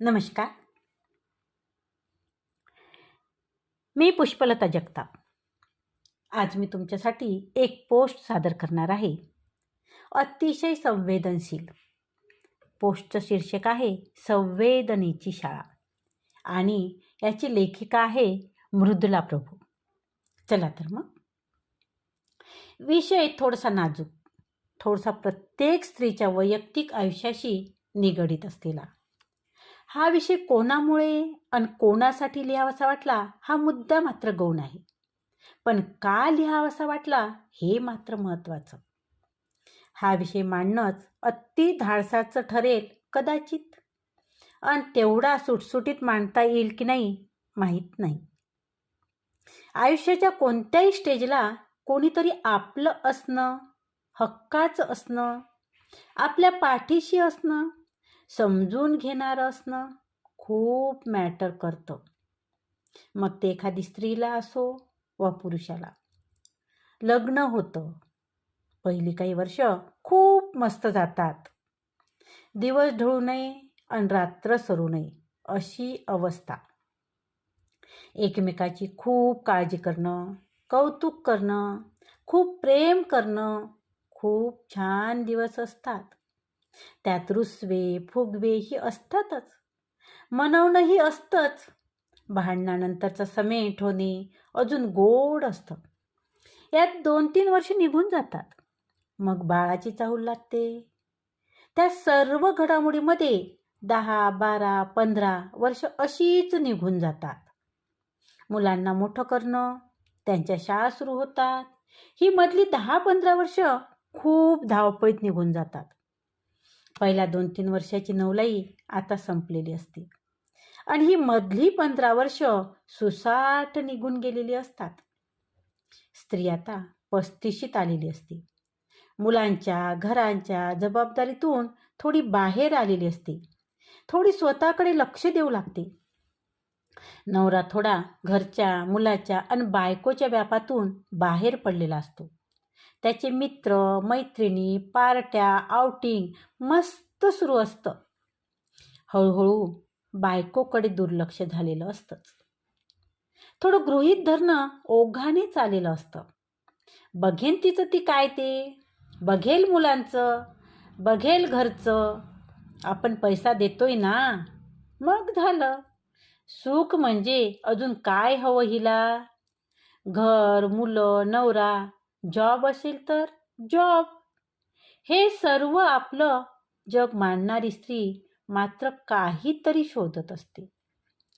नमस्कार. मी पुष्पलता जगताप. आज मी तुमच्यासाठी एक पोस्ट सादर करणार आहे. अतिशय संवेदनशील. पोस्टचं शीर्षक आहे संवेदनेची शाळा. आणि याची लेखिका आहे मृदुला प्रभू. चला तर मग. विषय थोडासा नाजूक. थोडासा प्रत्येक स्त्रीच्या वैयक्तिक आयुष्याशी निगडीत असलेला. हा विषय कोणामुळे आणि कोणासाठी लिहावासा वाटला हा मुद्दा मात्र गौण आहे. पण का लिहावासा वाटला हे मात्र महत्त्वाचं. हा विषय मांडणंच अति धाडसाचं ठरेल कदाचित. आणि तेवढा सुटसुटीत मांडता येईल की नाही माहीत नाही. आयुष्याच्या कोणत्याही स्टेजला कोणीतरी आपलं असणं हक्काचं असणं आपल्या पाठीशी असणं समजून घेणारं असणं खूप मॅटर करतं. मग ते एखादी स्त्रीला असो व पुरुषाला. लग्न होतं. पहिली काही वर्ष खूप मस्त जातात. दिवस ढळू नये आणि रात्र सरू नये अशी अवस्था. एकमेकाची खूप काळजी करणं कौतुक करणं खूप प्रेम करणं खूप छान दिवस असतात. त्यात रुसवे फुगवे ही असतातच. मनवणंही असतंच. भांडणानंतरचा समेट होणे अजून गोड असतं. यात दोन तीन वर्ष निघून जातात. मग बाळाची चाहूल लागते. त्या सर्व घडामोडीमध्ये दहा बारा पंधरा वर्ष अशीच निघून जातात. मुलांना मोठं करणं त्यांच्या शाळा सुरू होतात. ही मधली दहा पंधरा वर्ष खूप धावपळीत निघून जातात. पहिल्या दोन तीन वर्षाची नवलाई आता संपलेली असते. आणि ही मधली पंधरा वर्ष सुसाट निघून गेलेली असतात. स्त्री आता पस्तीशीत आलेली असते. मुलांच्या घरांच्या जबाबदारीतून थोडी बाहेर आलेली असते. थोडी स्वतःकडे लक्ष देऊ लागते. नवरा थोडा घरच्या मुलाच्या आणि बायकोच्या व्यापातून बाहेर पडलेला असतो. त्याचे मित्र मैत्रिणी पार्ट्या आउटिंग मस्त सुरू असतं. हळूहळू बायकोकडे दुर्लक्ष झालेलं असतंच. थोडं गृहीत धरणं ओघाने चालेलं असतं. बघेन तिचं ती काय ते. बघेल मुलांचं. बघेल घरचं. आपण पैसा देतोय ना. मग झालं. सुख म्हणजे अजून काय हवं हिला? घर मुलं नवरा. जॉब असेल तर जॉब. हे सर्व आपलं जग मानणारी स्त्री मात्र काहीतरी शोधत असते.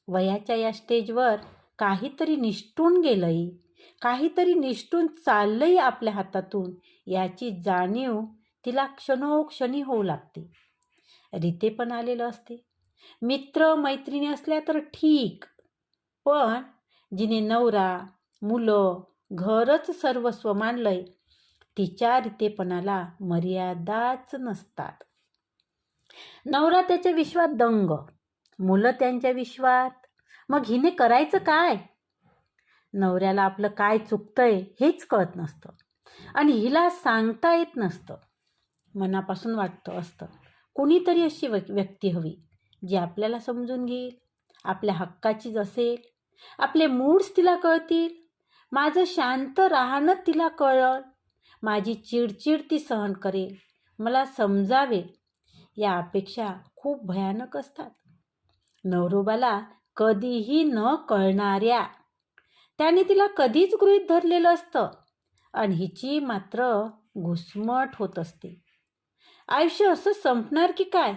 वयाच्या या स्टेजवर काहीतरी निष्ठून गेलंही काहीतरी निष्ठून चाललंही आपल्या हातातून याची जाणीव तिला क्षणोक्षणी होऊ लागते. रीते पण आलेलं असते. मित्र मैत्रिणी असल्या तर ठीक पण जिने नवरा मुलं घरच सर्वस्व मानलंय. तिच्या रितेपणाला मर्यादाच नसतात. नवरा त्याच्या विश्वात दंग. मुलं त्यांच्या विश्वात. मग हिने करायचं काय? नवऱ्याला आपलं काय चुकतंय हेच कळत नसतं. आणि हिला सांगता येत नसतं. मनापासून वाटतं असतं. कुणीतरी अशी व्यक्ती हवी जी आपल्याला समजून घेईल. आपल्या हक्काचीच असेल. आपले मूड्स तिला कळतील. माझं शांत राहणं तिला कळल. माझी चिडचिड ती सहन करेल. मला समजावेल. या अपेक्षा खूप भयानक असतात. नवरोबाला कधीही न कळणाऱ्या. त्याने तिला कधीच गृहीत धरलेलं असतं. आणि हिची मात्र घुसमट होत असते. आयुष्य असं संपणार की काय?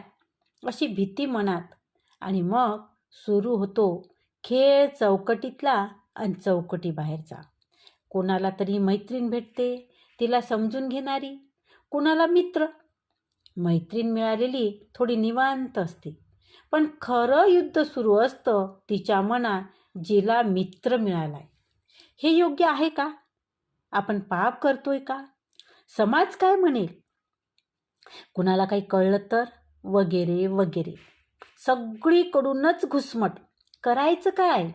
अशी भीती मनात. आणि मग सुरू होतो खेळ चौकटीतला आणि चौकटी बाहेरचा कोणाला तरी मैत्रीण भेटते तिला समजून घेणारी. कुणाला मित्र. मैत्रीण मिळालेली थोडी निवांत असते. पण खरं युद्ध सुरू असतं तिच्या मनात जिला मित्र मिळालाय. हे योग्य आहे का? आपण पाप करतोय का? समाज काय म्हणेल? कुणाला काही कळलं तर? वगैरे वगैरे. सगळीकडूनच घुसमट. करायचं काय?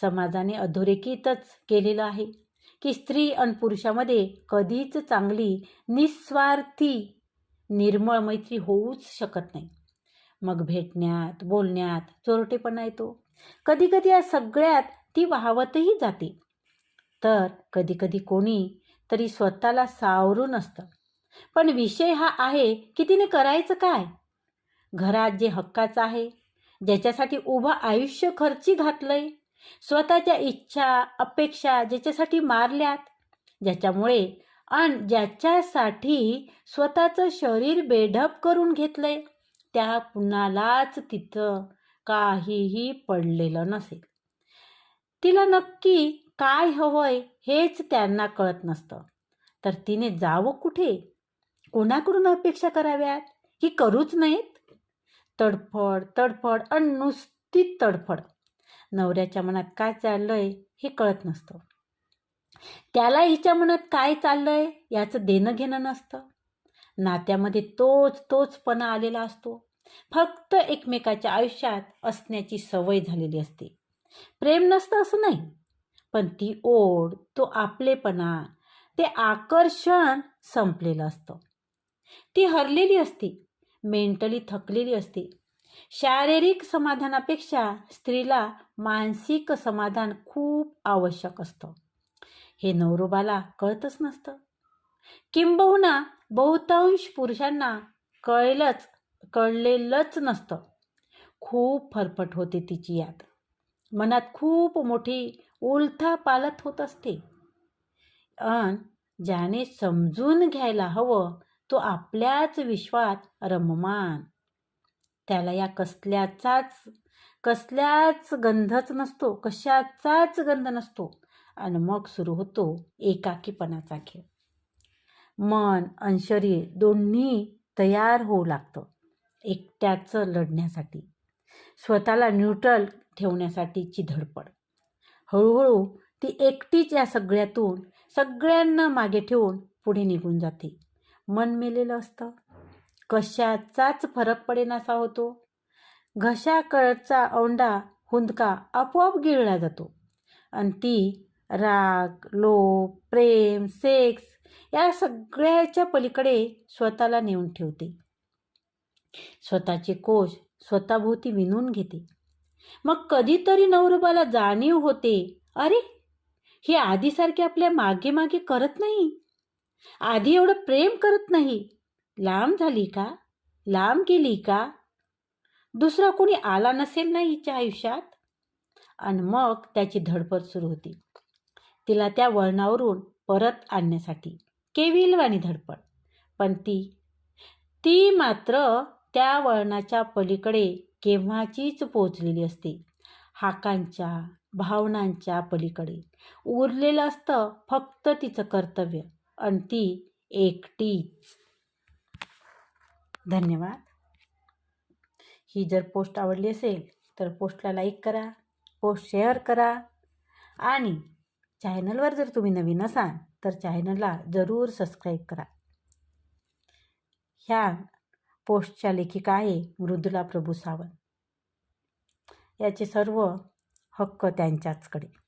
समाजाने अधोरेखितच केलेलं आहे. की स्त्री आणि पुरुषामध्ये कधीच चांगली निस्वार्थी निर्मळ मैत्री होऊच शकत नाही. मग भेटण्यात बोलण्यात चोरटेपणा येतो. कधीकधी या सगळ्यात ती वाहवतही जाते. तर कधीकधी कोणी तरी स्वतःला सावरून असतं. पण विषय हा आहे की तिने करायचं काय? घरात जे हक्काचं आहे ज्याच्यासाठी उभं आयुष्य खर्ची घातलंय स्वतःच्या इच्छा अपेक्षा ज्याच्यासाठी मारल्यात ज्याच्यामुळे आणि ज्याच्यासाठी स्वतःचं शरीर बेढप करून घेतलंय त्या कुणालाच तिथं काहीही पडलेलं नसेल. तिला नक्की काय हवंय हेच त्यांना कळत नसतं. तर तिने जावं कुठे? कोणाकडून अपेक्षा कराव्यात? की करूच नाहीत तडफड तडफड आणि नुसती तडफड. नवऱ्याच्या मनात काय चाललंय हे कळत नसतं. त्याला हिच्या मनात काय चाललंय याचं देणं घेणं नसतं. नात्यामध्ये तोच तोचपणा आलेला असतो. फक्त एकमेकाच्या आयुष्यात असण्याची सवय झालेली असते. प्रेम नसतं असं नाही पण ती ओढ तो आपलेपणा ते आकर्षण संपलेलं असतं. ती हरलेली असते मेंटली थकलेली असते शारीरिक समाधानापेक्षा स्त्रीला मानसिक समाधान खूप आवश्यक असतं. हे नवरोबाला कळतच नसतं. किंबहुना बहुतांश पुरुषांना कळलंच कळलेलंच नसतं. खूप फरफट होते तिची याद. मनात खूप मोठी उलथा पालत होत असते. अन ज्याने समजून घ्यायला हवं तो आपल्याच विश्वात रममान त्याला या कसल्याचाच कसल्याच गंधच नसतो कशाचाच गंध नसतो. आणि मग सुरू होतो एकाकीपणाचा खेळ. मन आणि शरीर दोन्ही तयार होऊ लागतं एकट्याचं लढण्यासाठी. स्वतःला न्यूट्रल ठेवण्यासाठीची धडपड. हळूहळू ती एकटीच या सगळ्यातून सगळ्यांना मागे ठेवून पुढे निघून जाते. मन मेलेलं असतं. कशाचाच फरक पडेनासा होतो. घशाकडचा औंडा हुंदका आपोआप गिळला जातो. आणि ती राग लोभ प्रेम सेक्स या सगळ्याच्या पलीकडे स्वतःला नेऊन ठेवते. स्वतःचे कोश स्वतःभोवती विणून घेते. मग कधीतरी नवरूपाला जाणीव होते अरे हे आधीसारखे आपल्या मागे मागे करत नाही. आधी एवढं प्रेम करत नाही. लांब झाली का? लांब गेली का? दुसरा कोणी आला नसेल ना हिच्या आयुष्यात? आणि मग त्याची धडपड सुरू होती. तिला त्या वळणावरून परत आणण्यासाठी केविलवाणी धडपड. पण ती ती मात्र त्या वळणाच्या पलीकडे केव्हाचीच पोचलेली असते. हाकांच्या भावनांच्या पलीकडे. उरलेलं असतं फक्त तिचं कर्तव्य. आणि ती एकटीच. धन्यवाद. ही जर पोस्ट आवडली असेल तर पोस्टला लाईक करा पोस्ट शेअर करा आणि चॅनलवर जर तुम्ही नवीन असाल तर चॅनलला जरूर सबस्क्राईब करा. ह्या पोस्टच्या लेखिका आहे मृदुला प्रभू सावंत. याचे सर्व हक्क त्यांच्याचकडे.